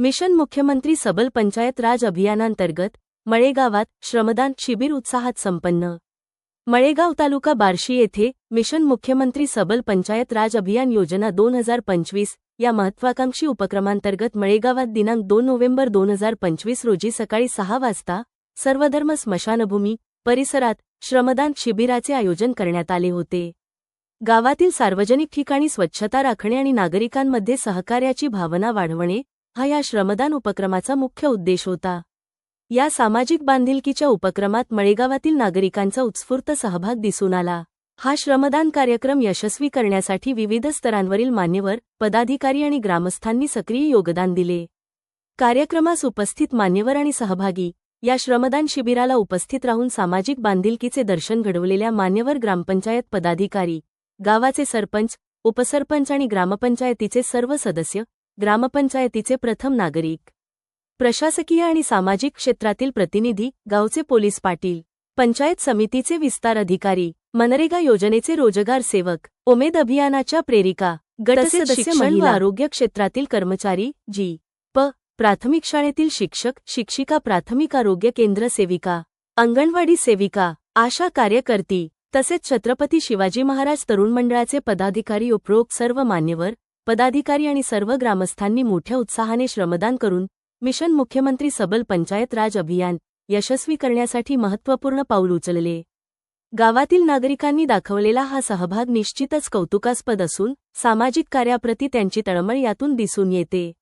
Mission मुख्यमंत्री सबल पंचायत राज अभियानांतर्गत मळेगावात श्रमदान शिबिर उत्साहात संपन्न. मळेगाव तालुका बार्शी येथे मिशन मुख्यमंत्री सबल पंचायत राज अभियान योजना दोन हजार पंचवीस या महत्वाकांक्षी उपक्रमांतर्गत मळेगावात दिनांक दोन नोव्हेंबर दोन हजार पंचवीस रोजी सकाळी सहा वाजता सर्वधर्म स्मशानभूमी परिसरात श्रमदान शिबिराचे आयोजन करण्यात आले होते. गावातील सार्वजनिक ठिकाणी स्वच्छता राखणे आणि नागरिकांमध्ये सहकार्याची भावना वाढवणे हा या श्रमदान उपक्रमाचा मुख्य उद्देश होता. या सामाजिक बांधिलकीच्या उपक्रमात मळेगावातील नागरिकांचा उत्स्फूर्त सहभाग दिसून आला. हा श्रमदान कार्यक्रम यशस्वी करण्यासाठी विविध स्तरांवरील मान्यवर पदाधिकारी आणि ग्रामस्थांनी सक्रिय योगदान दिले. कार्यक्रमास उपस्थित मान्यवर आणि सहभागी या श्रमदान शिबिराला उपस्थित राहून सामाजिक बांधिलकीचे दर्शन घडवलेल्या मान्यवर ग्रामपंचायत पदाधिकारी गावाचे सरपंच उपसरपंच आणि ग्रामपंचायतीचे सर्व सदस्य ग्रामपंचायतीचे प्रथम नागरिक. प्रशासकीय आणि सामाजिक क्षेत्रातील प्रतिनिधी गावचे पोलीस पाटील पंचायत समितीचे विस्तार अधिकारी मनरेगा योजनेचे रोजगार सेवक उमेद अभियानाच्या प्रेरिका गटसदस्य शिक्षण व आरोग्य क्षेत्रातील कर्मचारी जी प प्राथमिक शाळेतील शिक्षक शिक्षिका प्राथमिक आरोग्य केंद्र सेविका अंगणवाडी सेविका आशा कार्यकर्ती तसेच छत्रपती शिवाजी महाराज तरुण मंडळाचे पदाधिकारी उपरोक्त सर्व मान्यवर पदाधिकारी आणि सर्व ग्रामस्थांनी मोठ्या उत्साहाने श्रमदान करून मिशन मुख्यमंत्री सबल पंचायत राज अभियान यशस्वी करण्यासाठी महत्त्वपूर्ण पाऊल उचलले. गावातील नागरिकांनी दाखवलेला हा सहभाग निश्चितच कौतुकास्पद असून सामाजिक कार्याप्रती त्यांची तळमळ यातून दिसून येते.